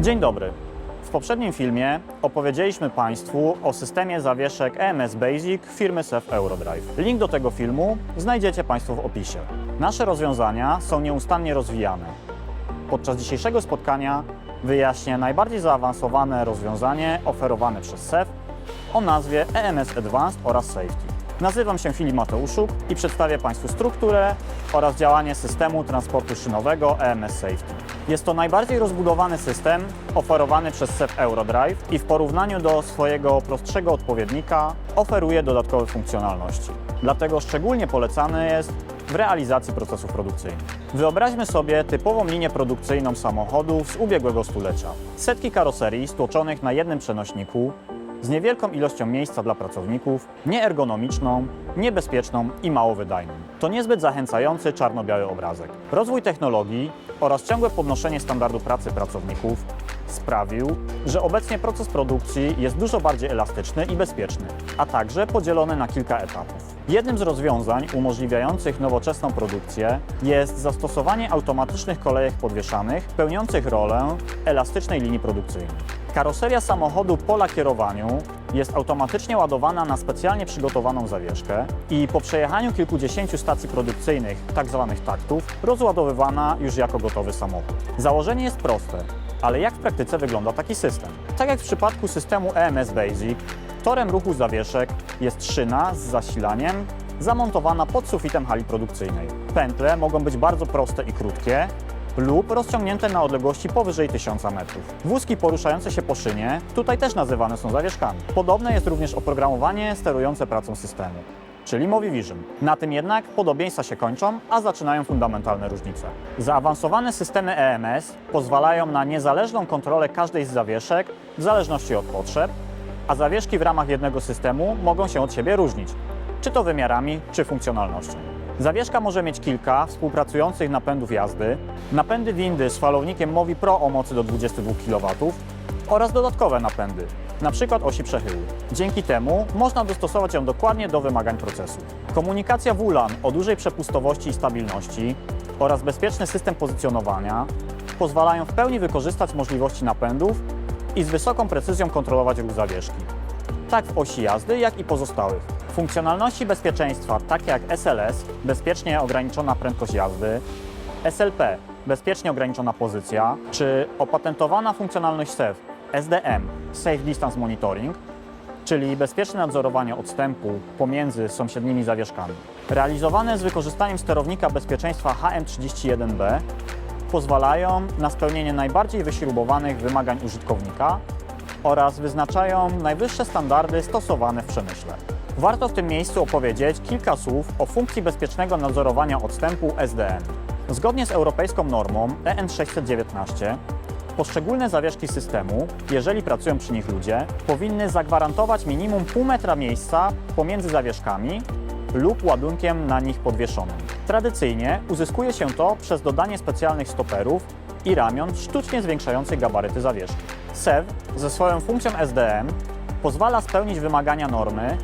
Dzień dobry. W poprzednim filmie opowiedzieliśmy Państwu o systemie zawieszek EMS Basic firmy SEF Eurodrive. Link do tego filmu znajdziecie Państwo w opisie. Nasze rozwiązania są nieustannie rozwijane. Podczas dzisiejszego spotkania wyjaśnię najbardziej zaawansowane rozwiązanie oferowane przez SEF o nazwie EMS Advanced oraz Safety. Nazywam się Filip Mateuszuk i przedstawię Państwu strukturę oraz działanie systemu transportu szynowego EMS Safety. Jest to najbardziej rozbudowany system oferowany przez SEF Eurodrive i w porównaniu do swojego prostszego odpowiednika oferuje dodatkowe funkcjonalności. Dlatego szczególnie polecany jest w realizacji procesów produkcyjnych. Wyobraźmy sobie typową linię produkcyjną samochodów z ubiegłego stulecia. Setki karoserii stłoczonych na jednym przenośniku, z niewielką ilością miejsca dla pracowników, nieergonomiczną, niebezpieczną i mało wydajną. To niezbyt zachęcający czarno-biały obrazek. Rozwój technologii oraz ciągłe podnoszenie standardu pracy pracowników sprawił, że obecnie proces produkcji jest dużo bardziej elastyczny i bezpieczny, a także podzielony na kilka etapów. Jednym z rozwiązań umożliwiających nowoczesną produkcję jest zastosowanie automatycznych kolejek podwieszanych pełniących rolę elastycznej linii produkcyjnej. Karoseria samochodu po lakierowaniu jest automatycznie ładowana na specjalnie przygotowaną zawieszkę i po przejechaniu kilkudziesięciu stacji produkcyjnych, tzw. taktów, rozładowywana już jako gotowy samochód. Założenie jest proste, ale jak w praktyce wygląda taki system? Tak jak w przypadku systemu EMS Basic, torem ruchu zawieszek jest szyna z zasilaniem zamontowana pod sufitem hali produkcyjnej. Pętle mogą być bardzo proste i krótkie, lub rozciągnięte na odległości powyżej 1000 metrów. Wózki poruszające się po szynie tutaj też nazywane są zawieszkami. Podobne jest również oprogramowanie sterujące pracą systemu, czyli Movi Vision. Na tym jednak podobieństwa się kończą, a zaczynają fundamentalne różnice. Zaawansowane systemy EMS pozwalają na niezależną kontrolę każdej z zawieszek w zależności od potrzeb, a zawieszki w ramach jednego systemu mogą się od siebie różnić, czy to wymiarami, czy funkcjonalnością. Zawieszka może mieć kilka współpracujących napędów jazdy, napędy windy z falownikiem Movi Pro o mocy do 22 kW oraz dodatkowe napędy, np. osi przechyłu. Dzięki temu można dostosować ją dokładnie do wymagań procesu. Komunikacja WLAN o dużej przepustowości i stabilności oraz bezpieczny system pozycjonowania pozwalają w pełni wykorzystać możliwości napędów i z wysoką precyzją kontrolować ruch zawieszki tak w osi jazdy, jak i pozostałych. Funkcjonalności bezpieczeństwa, takie jak SLS, bezpiecznie ograniczona prędkość jazdy, SLP, bezpiecznie ograniczona pozycja, czy opatentowana funkcjonalność SEF, SDM, Safe Distance Monitoring, czyli bezpieczne nadzorowanie odstępu pomiędzy sąsiednimi zawieszkami. Realizowane z wykorzystaniem sterownika bezpieczeństwa HM31B pozwalają na spełnienie najbardziej wyśrubowanych wymagań użytkownika oraz wyznaczają najwyższe standardy stosowane w przemyśle. Warto w tym miejscu opowiedzieć kilka słów o funkcji bezpiecznego nadzorowania odstępu SDN. Zgodnie z europejską normą E EN 619 poszczególne zawieszki systemu, jeżeli pracują przy nich ludzie, powinny zagwarantować minimum pół metra miejsca pomiędzy zawieszkami lub ładunkiem na nich podwieszonym. Tradycyjnie uzyskuje się to przez dodanie specjalnych stoperów i ramion sztucznie zwiększających gabaryty zawieszki. SEW ze swoją funkcją SDM pozwala spełnić wymagania normy,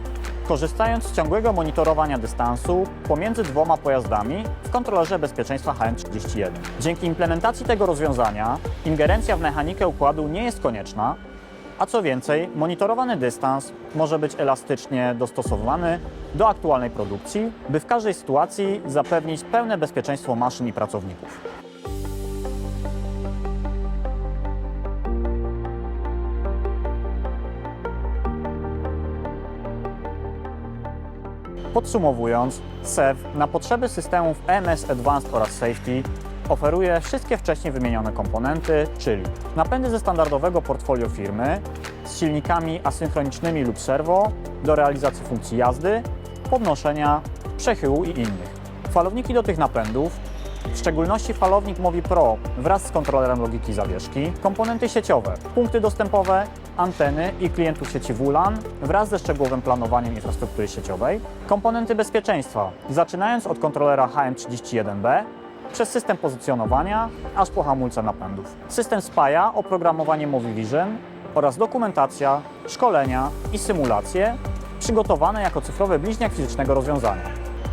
korzystając z ciągłego monitorowania dystansu pomiędzy dwoma pojazdami w kontrolerze bezpieczeństwa HM31. Dzięki implementacji tego rozwiązania ingerencja w mechanikę układu nie jest konieczna, a co więcej, monitorowany dystans może być elastycznie dostosowany do aktualnej produkcji, by w każdej sytuacji zapewnić pełne bezpieczeństwo maszyn i pracowników. Podsumowując, SEV na potrzeby systemów EMS Advanced oraz Safety oferuje wszystkie wcześniej wymienione komponenty, czyli napędy ze standardowego portfolio firmy z silnikami asynchronicznymi lub serwo do realizacji funkcji jazdy, podnoszenia, przechyłu i innych. Falowniki do tych napędów, w szczególności falownik Movi Pro wraz z kontrolerem logiki zawieszki, komponenty sieciowe, punkty dostępowe, anteny i klientów sieci WLAN wraz ze szczegółowym planowaniem infrastruktury sieciowej, komponenty bezpieczeństwa, zaczynając od kontrolera HM31B, przez system pozycjonowania, aż po hamulce napędów. System spaja oprogramowanie MoviVision oraz dokumentacja, szkolenia i symulacje przygotowane jako cyfrowy bliźniak fizycznego rozwiązania.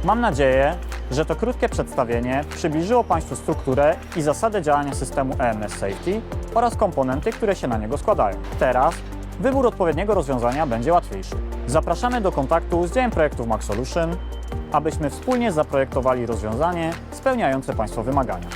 Mam nadzieję, że to krótkie przedstawienie przybliżyło Państwu strukturę i zasady działania systemu EMS Safety oraz komponenty, które się na niego składają. Teraz wybór odpowiedniego rozwiązania będzie łatwiejszy. Zapraszamy do kontaktu z działem projektów Max Solution, abyśmy wspólnie zaprojektowali rozwiązanie spełniające Państwa wymagania.